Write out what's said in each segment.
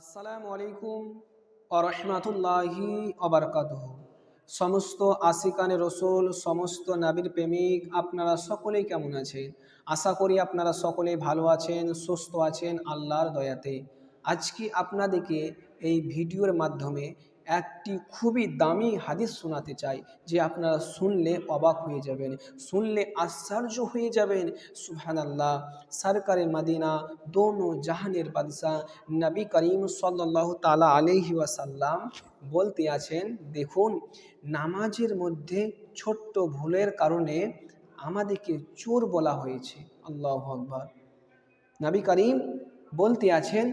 আসসালামু আলাইকুম আরহামাতুল্লাহি অবরকাতহ সমস্ত আসিকানে রসুল, সমস্ত নাবির প্রেমিক, আপনারা সকলেই কেমন আছেন? আশা করি আপনারা সকলেই ভালো আছেন, সুস্থ আছেন আল্লাহর দয়াতে। আজকে আপনাদেরকে এই ভিডিওর মাধ্যমে একটি খুবই দামি হাদিস শোনাতে চাই, যে আপনারা শুনলে অবাক হয়ে যাবেন, শুনলে আশ্চর্য হয়ে যাবেন। সুবহানাল্লাহ, সরকারে মাদিনা, দোনো জাহানের বাদশাহ নবী করিম সাল্লাহ তালা আলহি ওয়াসাল্লাম বলতে আছেন, দেখুন, নামাজের মধ্যে ছোট্ট ভুলের কারণে আমাদেরকে চোর বলা হয়েছে। আল্লাহ আকবর। নবী করিম বলতে আছেন,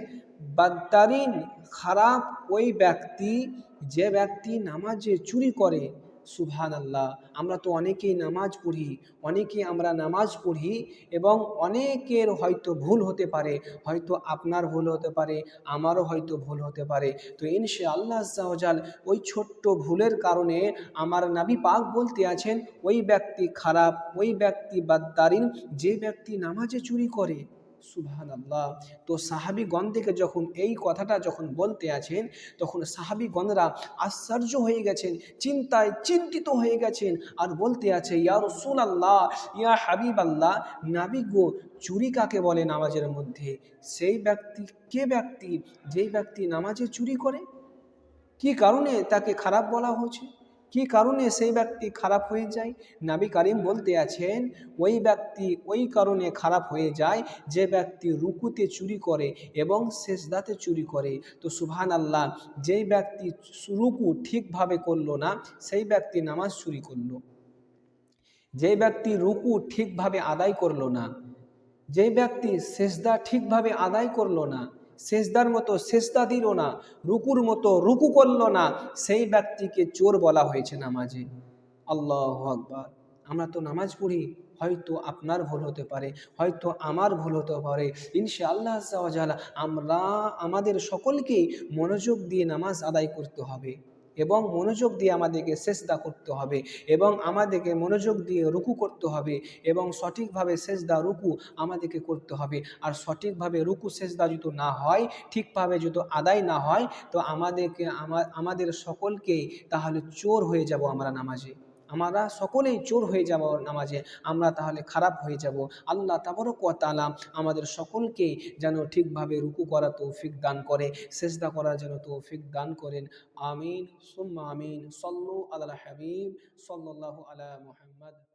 বাদ্দারিন খারাপ ওই ব্যক্তি যে ব্যক্তি নামাজে চুরি করে সুভান আল্লাহ আমরা তো অনেকেই নামাজ পড়ি, অনেকেই আমরা নামাজ পড়ি এবং অনেকের হয়তো ভুল হতে পারে, হয়তো আপনার ভুল হতে পারে, আমারও হয়তো ভুল হতে পারে। তো ইনশে আল্লাহ আজ্জাওজাল ওই ছোট্ট ভুলের কারণে আমার নাবি পাক বলতে আছেন, ওই ব্যক্তি খারাপ, ওই ব্যক্তি বাদ্দারিন, যে ব্যক্তি নামাজে চুরি করে সুবহান আল্লাহ তো সাহাবিগণ থেকে যখন এই কথাটা যখন বলতে আছেন, তখন সাহাবিগণরা আশ্চর্য হয়ে গেছেন, চিন্তায় চিন্তিত হয়ে গেছেন আর বলতে আছে, ইয়া রসুল আল্লাহ ইয়া হাবিব আল্লাহ নাবি গো, চুরি কাকে বলে নামাজের মধ্যে? সেই ব্যক্তি, কে ব্যক্তি, যেই ব্যক্তি নামাজে চুরি করে? কি কারণে তাকে খারাপ বলা হচ্ছে কি কারণে সেই ব্যক্তি খারাপ হয়ে যায়? নাবি কারিম বলতে আছেন, ওই ব্যক্তি ওই কারণে খারাপ হয়ে যায় যে ব্যক্তি রুকুতে চুরি করে এবং শেষদাতে চুরি করে। তো সুবহান আল্লাহ যেই ব্যক্তি রুকু ঠিকভাবে করল না, সেই ব্যক্তি নামাজ চুরি করল। যে ব্যক্তি রুকু ঠিকভাবে আদায় করল না যে ব্যক্তি শেষদা ঠিকভাবে আদায় করল না শেষদার মতো শেষদা দিল না, রুকুর মতো রুকু করল না, সেই ব্যক্তিকে চোর বলা হয়েছে নামাজে। আল্লাহ আকবার। আমরা তো নামাজ পড়ি, হয়তো আপনার ভুল হতে পারে, হয়তো আমার ভুল হতে পারে। ইনশা আল্লাহ আমরা, আমাদের সকলকেই মনোযোগ দিয়ে নামাজ আদায় করতে হবে। এবং মনোযোগ দিয়ে আমাদেরকে সেজদা করতে হবে এবং আমাদেরকে মনোযোগ দিয়ে রুকু করতে হবে এবং সঠিকভাবে সেজদা, রুকু আমাদেরকে করতে হবে। আর সঠিকভাবে রুকু, সেজদা যদি না হয়, ঠিকভাবে যদি আদায় না হয়, তো আমাদেরকে আমাদের সকলকেই তাহলে চোর হয়ে যাব আমরা নামাজে। আমরা সকলেই চোর হয়ে যাব নামাজে, আমরা তাহলে খারাপ হয়ে যাব। আল্লাহ তাবরক কালাম আমাদের সকলকে যেন ঠিকভাবে রুকু করা তৌফিক দান করে, সেজদা করার যেন তৌফিক দান করেন। আমিন, সুম্মা আমিন, সল্লু আল্লাহ হাবিব সল্লাহ আলা মুহাম্মদ।